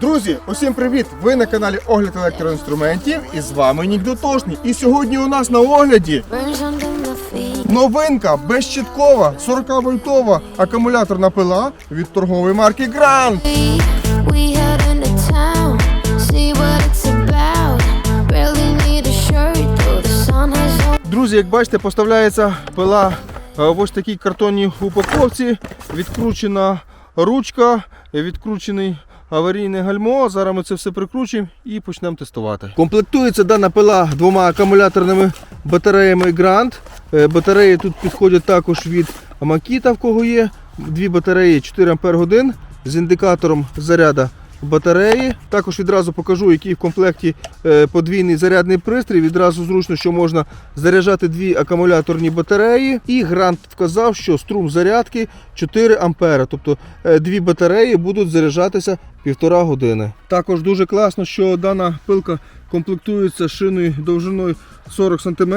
Друзі, усім привіт! Ви на каналі Огляд електроінструментів і з вами Нік Дотошний. І сьогодні у нас на огляді новинка безщиткова 40-вольтова акумуляторна пила від торгової марки Grand. Друзі, як бачите, поставляється пила е, в ось такій картонній упаковці. Відкручена ручка, відкручений аварійне гальмо. Зараз ми це все прикручуємо і почнемо тестувати. Комплектується дана пила двома акумуляторними батареями Grand. Е, Батареї тут підходять також від Макіта, в кого є. Дві батареї 4 Ах з індикатором заряду батареї. Також відразу покажу, який в комплекті е, подвійний зарядний пристрій. Відразу зручно, що можна заряджати дві акумуляторні батареї. І грант вказав, що струм зарядки 4 ампера. Тобто е, дві батареї будуть заряджатися півтора години. Також дуже класно, що дана пилка комплектується шиною довжиною 40 см.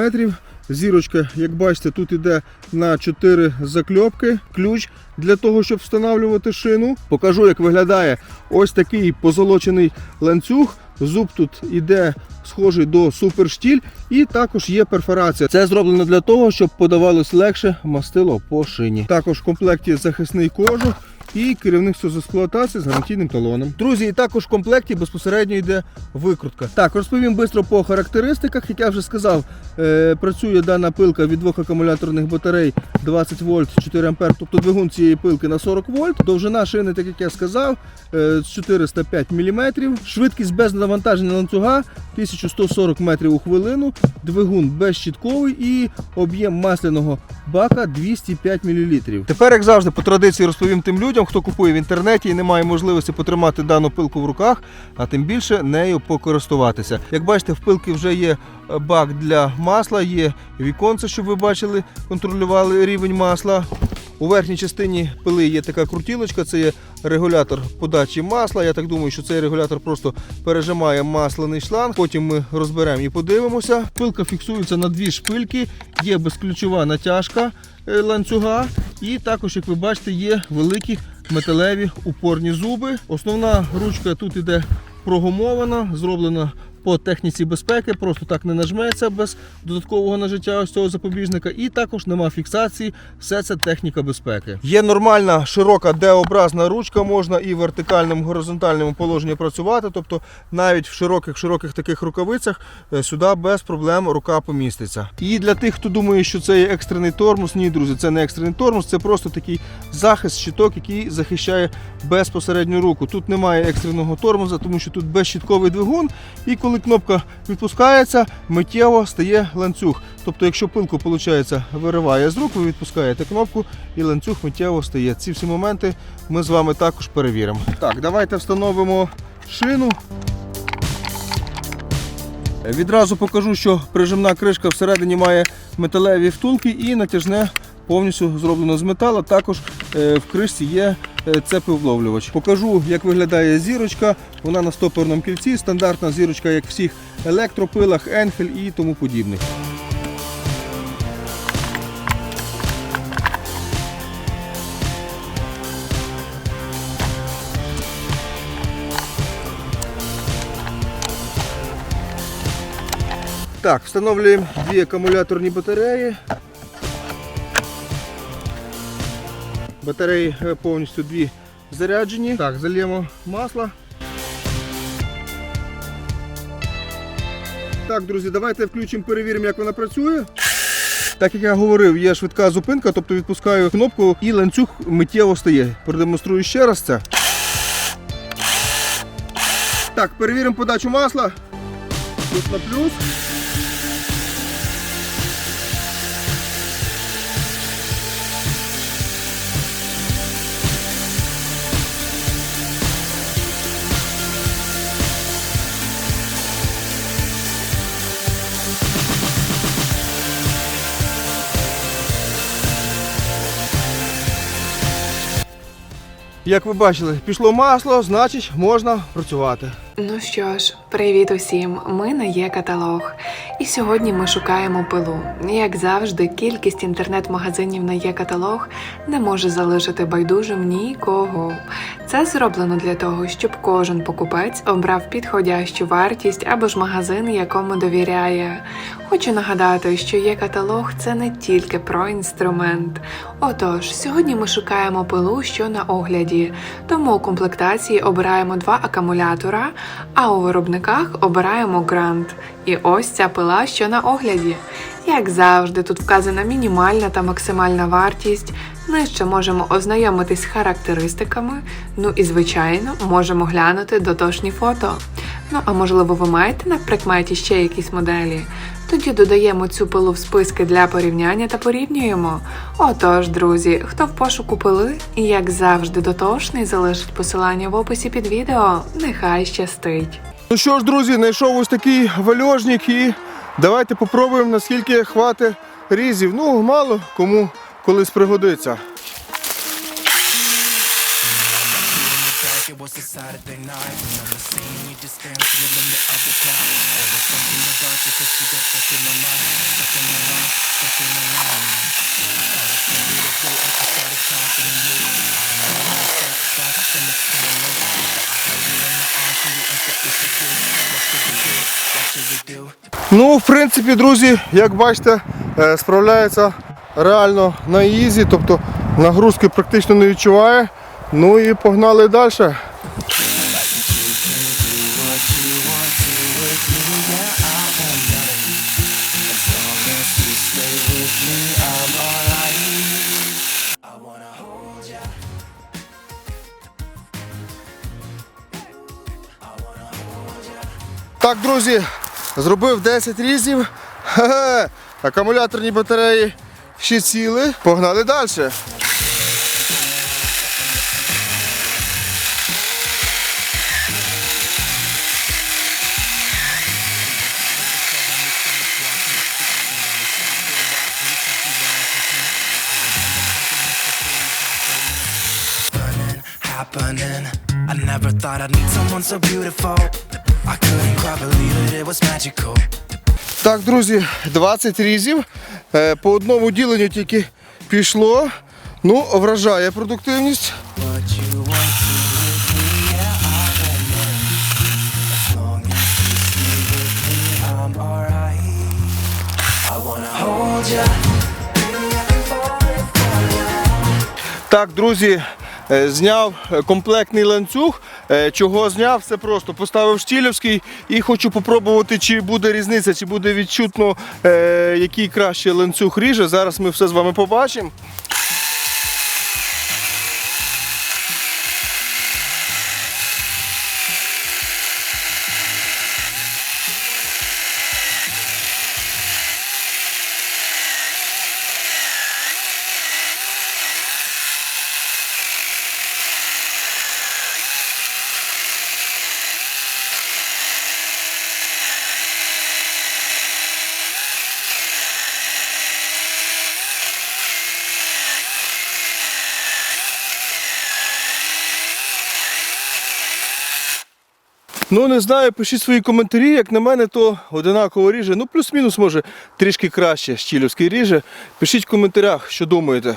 Зірочка, як бачите, тут іде на 4 закльопки. Ключ для того, щоб встановлювати шину. Покажу, як виглядає ось такий позолочений ланцюг. Зуб тут іде схожий до суперштіль, і також є перфорація. Це зроблено для того, щоб подавалось легше мастило по шині. Також в комплекті захисний кожух і керівництво з експлуатації з гарантійним талоном. Друзі, і також в комплекті безпосередньо йде викрутка. Так, розповім швидко по характеристиках. Як я вже сказав, е, працює дана пилка від двох акумуляторних батарей 20 вольт 4 ампер, тобто двигун цієї пилки на 40 вольт. Довжина шини, так як я сказав, е, 405 мм. Швидкість без навантаження ланцюга 1140 метрів у хвилину. Двигун безщітковий і об'єм масляного бака 205 мл. Тепер, як завжди, по традиції розповім тим людям, хто купує в інтернеті і не має можливості потримати дану пилку в руках, а тим більше нею покористуватися. Як бачите, в пилки вже є е, бак для масла, є віконце, щоб ви бачили, контролювали рівень масла. У верхній частині пили є така крутілочка, це є регулятор подачі масла. Я так думаю, що цей регулятор просто пережимає масляний шланг. Потім ми розберемо і подивимося. Пилка фіксується на дві шпильки, є безключова натяжка е, ланцюга, і також, як ви бачите, є великі металеві упорні зуби. Основна ручка тут іде прогумована, зроблена по техніці безпеки, просто так не нажметься без додаткового нажиття ось цього запобіжника. І також нема фіксації, все це техніка безпеки. Є нормальна широка D-образна ручка, можна і в вертикальному горизонтальному положенні працювати. Тобто навіть в широких широких таких рукавицях е, сюди без проблем рука поміститься. І для тих, хто думає, що це є екстрений тормоз, ні, друзі, це не екстрений тормоз, це просто такий захист, щиток, який захищає безпосередню руку. Тут немає екстреного тормоза, тому що тут безщітковий двигун. І коли кнопка відпускається, миттєво стає ланцюг. Тобто, якщо пилку виходить, вириває з рук, ви відпускаєте кнопку і ланцюг миттєво стає. Ці всі моменти ми з вами також перевіримо. Так, давайте встановимо шину. Відразу покажу, що прижимна кришка всередині має металеві втулки і натяжне повністю зроблено з металу. Також е, в кришці є цепивловлювач. Покажу, як виглядає зірочка. Вона на стоперному кільці, стандартна зірочка, як всіх електропилах, енфель і тому подібних. Так, встановлюємо дві акумуляторні батареї. Батареї е, повністю дві заряджені. Так, зальємо масло. Так, друзі, давайте включимо, перевіримо, як вона працює. Так як я говорив, є швидка зупинка, тобто відпускаю кнопку і ланцюг миттєво стає. Продемонструю ще раз це. Так, перевіримо подачу масла. Тут на плюс. Як ви бачили, пішло масло, значить можна працювати. Ну що ж, привіт усім! Ми на є каталог. І сьогодні ми шукаємо пилу. Як завжди, кількість інтернет-магазинів на є каталог не може залишити байдужим нікого. Це зроблено для того, щоб кожен покупець обрав підходящу вартість або ж магазин, якому довіряє. Хочу нагадати, що є каталог це не тільки про інструмент. Отож, сьогодні ми шукаємо пилу, що на огляді. Тому у комплектації обираємо два акумулятора, а у виробниках обираємо грант. І ось ця пила, що на огляді. Як завжди, тут вказана мінімальна та максимальна вартість. Нижче можемо ознайомитись з характеристиками. Ну і звичайно, можемо глянути дотошні фото. Ну а можливо, ви маєте на прикметі ще якісь моделі? Тоді додаємо цю пилу в списки для порівняння та порівнюємо. Отож, друзі, хто в пошуку пили і як завжди дотошний, залишить посилання в описі під відео. Нехай щастить. Ну що ж, друзі, знайшов ось такий вальожник і давайте попробуємо, наскільки хватить різів. Ну, мало кому колись пригодиться. was a Saturday night. Ну, в принципі, друзі, як бачите, е, справляється реально на ізі, тобто нагрузки практично не відчуває. Ну і погнали далі. Так, друзі, зробив 10 різів. Акумуляторні батареї ще ціли. Погнали далі. Happening. I never thought I'd meet someone so beautiful. Так, друзі, 20 різів. Е, По одному діленню тільки пішло. Ну, вражає продуктивність. Так, друзі, е, зняв е, комплектний ланцюг. Е, Чого зняв? Все просто. Поставив штілівський і хочу попробувати, чи буде різниця, чи буде відчутно, е, який краще ланцюг ріже. Зараз ми все з вами побачимо. Ну не знаю, пишіть свої коментарі. Як на мене, то одинаково ріже. Ну, плюс-мінус, може, трішки краще щілівський ріже. Пишіть в коментарях, що думаєте.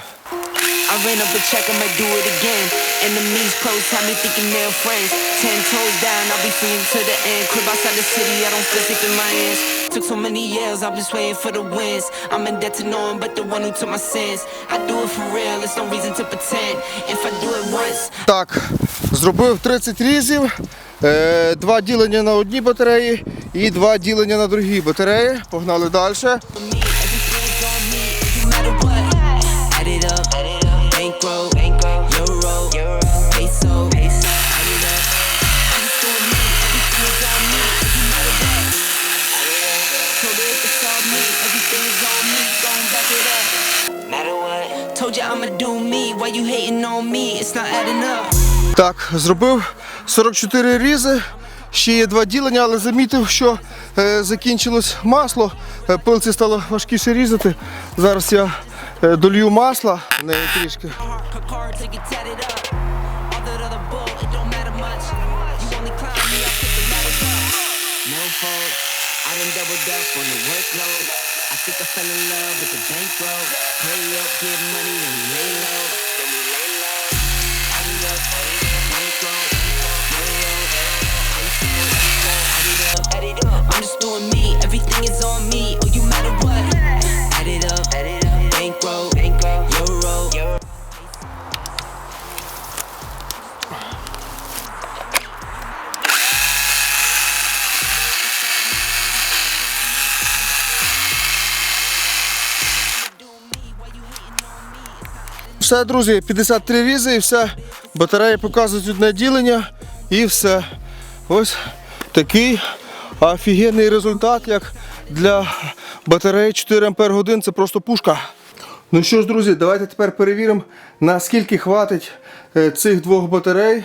I ran up a check, I might do it again. Enemies close, have me thinking they're friends. Ten toes down, I'll be free to the end. Crib outside the city, I don't feel safe in my hands. Took so many years, I'm just waiting for the wins. I'm in debt to no one but the one who took my sins. I do it for real, there's no reason to pretend. If I do it once, Так, зробив 30 різів, е, два ділення на одній батареї і два ділення на другій батареї. Погнали далі. Так, зробив 44 різи. Ще є два ділення, але замітив, що е, закінчилось масло. Е, пилці стало важкіше різати. Зараз я е, долью масла в неї трішки. I think I fell in love with the bankroll. Pay up, get money, we lay low. Everything is on me. Oh, you matter what? Add it up. Bankroll, euro. Все, друзі, 53 візи і все. Батареї показують одне ділення і все. Ось такий офігенний результат, як для батареї 4 Ампер годин. Це просто пушка. Ну що ж, друзі, давайте тепер перевіримо, наскільки хватить е, цих двох батарей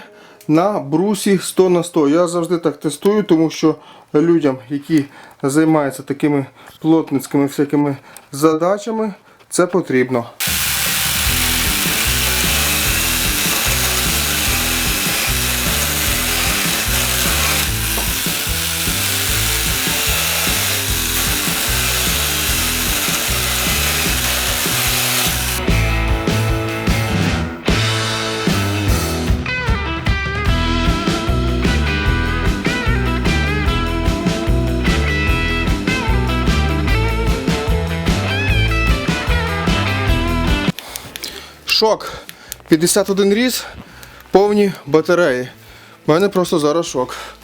на брусі 100 на 100. Я завжди так тестую, тому що людям, які займаються такими плотницькими всякими задачами, це потрібно. Шок. 51 різ, повні батареї. У мене просто зараз шок. –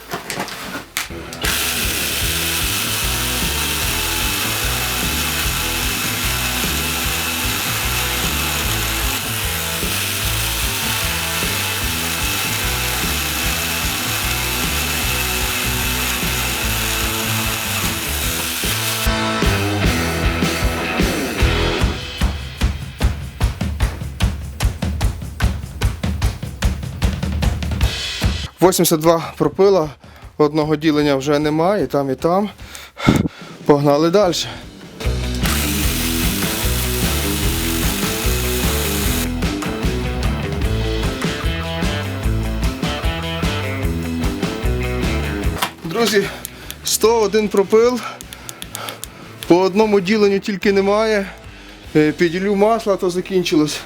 82 пропила, одного ділення вже немає, і там, і там. Погнали далі. Друзі, 101 пропил. По одному діленню тільки немає. Е, Піділю масла, то закінчилось.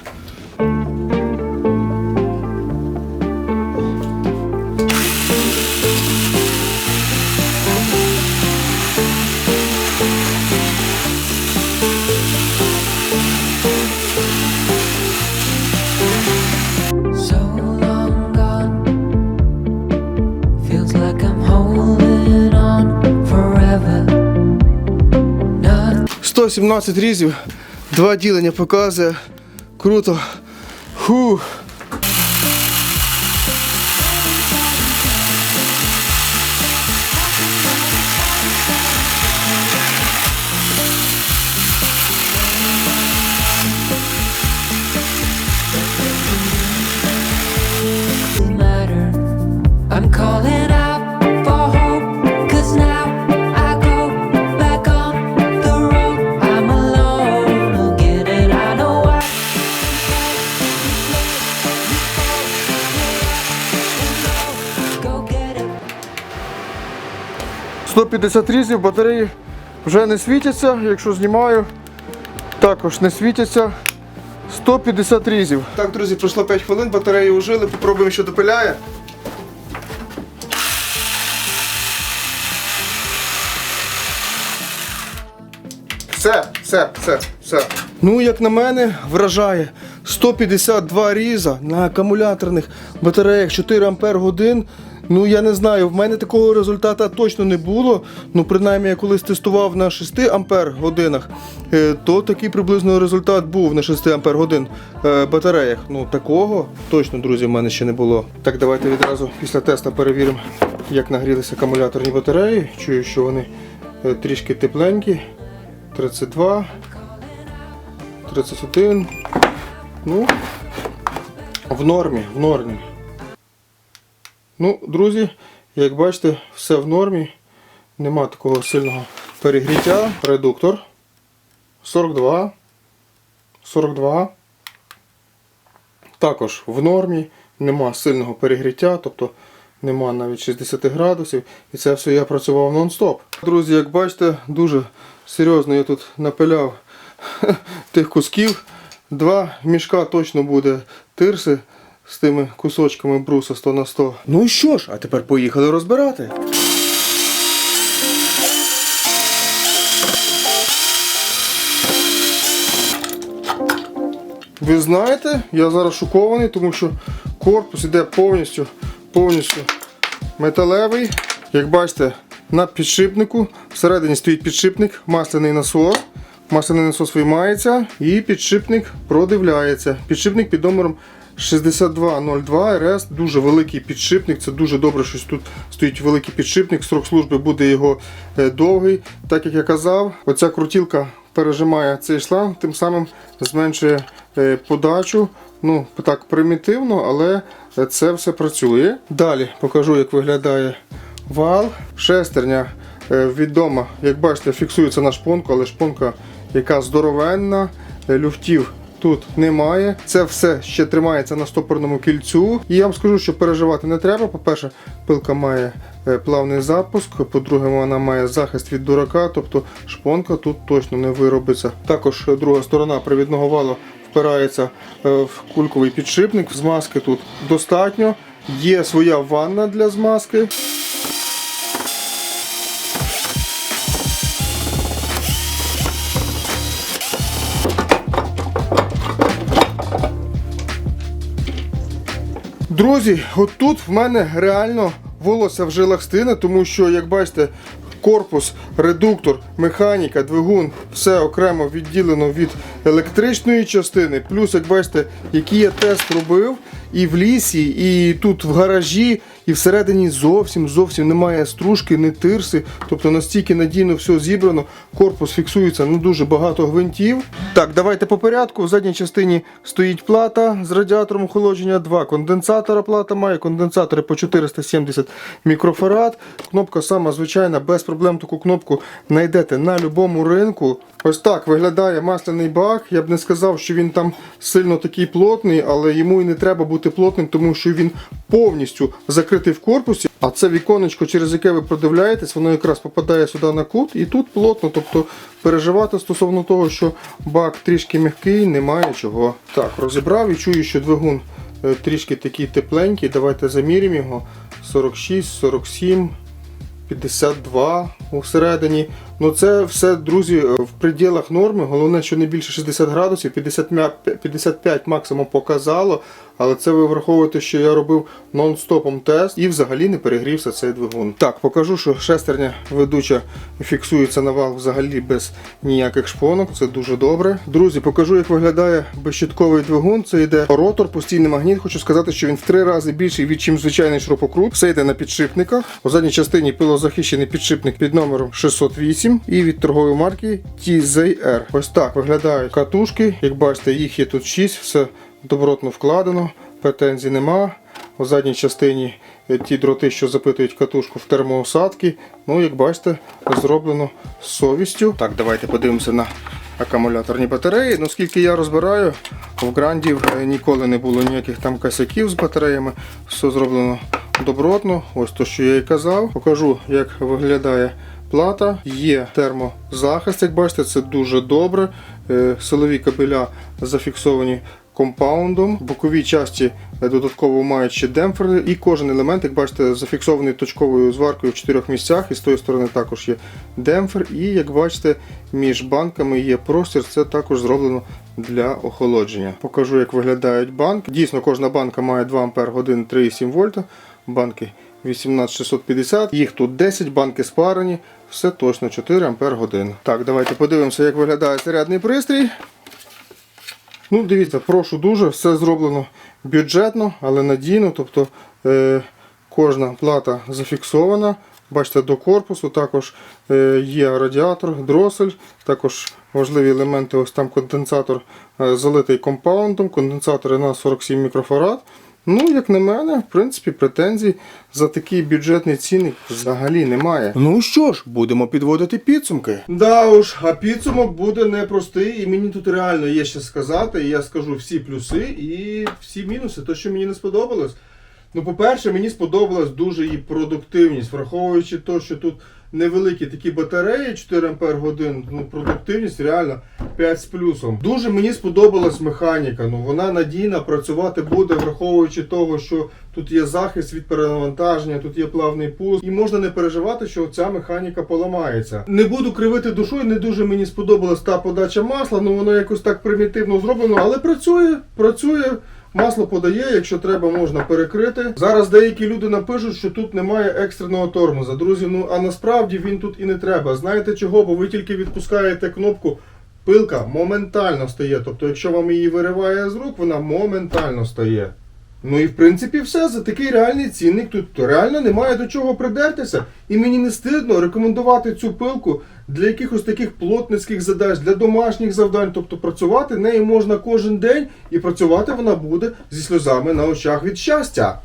117 різів, два ділення показує. Круто. Фу. 150 різів, батареї вже не світяться, якщо знімаю, також не світяться. 150 різів. Так, друзі, пройшло 5 хвилин, батареї ужили, попробуємо, що допиляє. Все, все, все, все. Ну, як на мене, вражає 152 різа на акумуляторних батареях 4 Ампер годин. Ну я не знаю, в мене такого результату точно не було. Ну, принаймні, я колись тестував на 6 Ампер годинах, е, то такий приблизно результат був на 6 Ампер годин е, батареях. Ну такого точно, друзі, в мене ще не було. Так, давайте відразу після тесту перевіримо, як нагрілися акумуляторні батареї. Чую, що вони е, трішки тепленькі. 32, 31. Ну, в нормі, в нормі. Ну, друзі, як бачите, все в нормі. Нема такого сильного перегріття. Редуктор 42. 42. Також в нормі. Нема сильного перегріття, тобто нема навіть 60 градусів. І це все я працював нон-стоп. Друзі, як бачите, дуже серйозно я тут напиляв тих кусків. Два мішка точно буде тирси з тими кусочками бруса 100 на 100. Ну і що ж, а тепер поїхали розбирати. Ви знаєте, я зараз шокований, тому що корпус іде повністю, повністю металевий. Як бачите, на підшипнику всередині стоїть підшипник, масляний насос. Масляний насос виймається і підшипник продивляється. Підшипник під номером 6202 РС. Дуже великий підшипник. Це дуже добре, що тут стоїть великий підшипник. Срок служби буде його е, довгий. Так як я казав, оця крутілка пережимає цей шланг, тим самим зменшує е, подачу. Ну, так примітивно, але е, це все працює. Далі покажу, як виглядає вал. Шестерня відома, як бачите, фіксується на шпонку, але шпонка яка здоровенна, люфтів тут немає. Це все ще тримається на стопорному кільцю. І я вам скажу, що переживати не треба. По-перше, пилка має е, плавний запуск. По-друге, вона має захист від дурака, тобто шпонка тут точно не виробиться. Також е, друга сторона привідного валу впирається е, в кульковий підшипник. Змазки тут достатньо. Є своя ванна для змазки. Друзі, отут в мене реально волосся в жилах стине, тому що, як бачите, корпус, редуктор, механіка, двигун, все окремо відділено від електричної частини. Плюс, як бачите, який я тест робив і в лісі, і тут в гаражі, і всередині зовсім зовсім немає стружки, не тирси. Тобто настільки надійно все зібрано. Корпус фіксується ну дуже багато гвинтів. Так, давайте по порядку. В задній частині стоїть плата з радіатором охолодження, два конденсатора плата має, конденсатори по 470 мікрофарад. Кнопка сама звичайна, без проблем таку кнопку знайдете на будь-якому ринку. Ось так виглядає масляний бак. Я б не сказав, що він там сильно такий плотний, але йому і не треба бути плотним, тому що він повністю закритий в корпусі. А це віконечко, через яке ви продивляєтесь, воно якраз попадає сюди на кут і тут плотно. Тобто переживати стосовно того, що бак трішки м'який, немає чого. Так, розібрав і чую, що двигун е, трішки такий тепленький. Давайте заміряємо його. 46, 47. 52 усередині. Ну це все, друзі, в пределах норми. Головне, що не більше 60 градусів, 55, 55 максимум показало. Але це ви враховуєте, що я робив нон-стопом тест і взагалі не перегрівся цей двигун. Так, покажу, що шестерня ведуча фіксується на вал взагалі без ніяких шпонок. Це дуже добре. Друзі, покажу, як виглядає безщитковий двигун. Це йде ротор, постійний магніт. Хочу сказати, що він в три рази більший від чим звичайний шурупокрут. Все йде на підшипниках. У задній частині пилозахищений підшипник під номером 608 і від торгової марки TZR. Ось так виглядають катушки. Як бачите, їх є тут 6, все добротно вкладено, претензій нема. У задній частині е, ті дроти, що запитують катушку в термоусадки. Ну, як бачите, зроблено з совістю. Так, давайте подивимося на акумуляторні батареї. Ну, скільки я розбираю, в грандів е, ніколи не було ніяких там косяків з батареями. Все зроблено добротно. Ось то, що я і казав. Покажу, як виглядає плата. Є термозахист, як бачите, це дуже добре. Е, Силові кабеля зафіксовані компаундом. Бокові часті е, додатково мають ще демпфери. І кожен елемент, як бачите, зафіксований точковою зваркою в чотирьох місцях. І з тої сторони також є демпфер. І як бачите, між банками є простір. Це також зроблено для охолодження. Покажу, як виглядають банки. Дійсно, кожна банка має 2 Ампер годин 3,7 вольта. Банки 18650. Їх тут 10, банки спарені. Все точно 4 Ампер годин. Так, давайте подивимося, як виглядає зарядний пристрій. Ну, дивіться, прошу дуже, все зроблено бюджетно, але надійно. Тобто е, кожна плата зафіксована. Бачите, до корпусу також е, є радіатор, дросель, також важливі елементи, ось там конденсатор е, залитий компаундом, конденсатори на 47 мікрофарад. Ну, як на мене, в принципі, претензій за такий бюджетний цінник взагалі немає. Ну що ж, будемо підводити підсумки. Да уж, а підсумок буде непростий, і мені тут реально є що сказати. І я скажу всі плюси і всі мінуси, то, що мені не сподобалось. Ну, по-перше, мені сподобалась дуже її продуктивність, враховуючи те, що тут невеликі такі батареї, 4 Ампер годин, ну продуктивність реально 5 з плюсом. Дуже мені сподобалась механіка. Ну вона надійна, працювати буде, враховуючи того, що тут є захист від перенавантаження, тут є плавний пуск, і можна не переживати, що ця механіка поламається. Не буду кривити душою, не дуже мені сподобалась та подача масла, ну воно якось так примітивно зроблено, але працює, працює. Масло подає, якщо треба, можна перекрити. Зараз деякі люди напишуть, що тут немає екстреного тормоза. Друзі, ну а насправді він тут і не треба. Знаєте чого? Бо ви тільки відпускаєте кнопку, пилка моментально стає. Тобто, якщо вам її вириває з рук, вона моментально стає. Ну і в принципі все. За такий реальний цінник тут реально немає до чого придертися. І мені не стидно рекомендувати цю пилку для якихось таких плотницьких задач, для домашніх завдань. Тобто працювати нею можна кожен день, і працювати вона буде зі сльозами на очах від щастя.